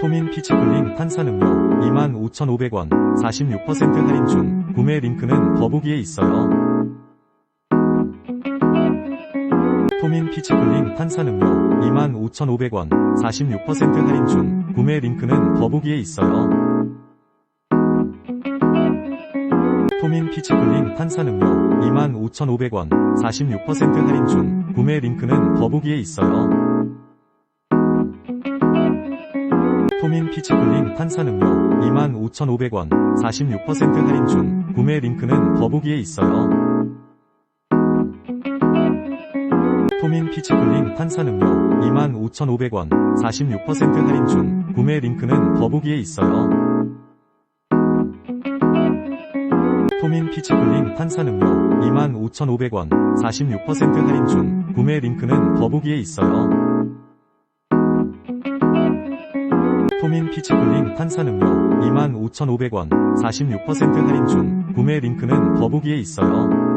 토민 피치클린 탄산음료 25,500원 46% 할인 중 구매 링크는 더보기에 있어요. 토민 피치클린 탄산음료 25,500원 46% 할인 중 구매 링크는 더보기에 있어요. 토민 피치클린 탄산음료 25,500원 46% 할인 중 구매 링크는 더보기에 있어요. 토민 피치클린 탄산음료 25,500원 46% 할인 중 구매 링크는 더보기에 있어요. 토민 피치클린 탄산음료 25,500원 46% 할인 중 구매 링크는 더보기에 있어요. 토민 피치클린 탄산음료 25,500원 46% 할인 중 구매 링크는 더보기에 있어요. 토민 피치클린 탄산음료 25,500원 46% 할인 중 구매 링크는 더보기에 있어요.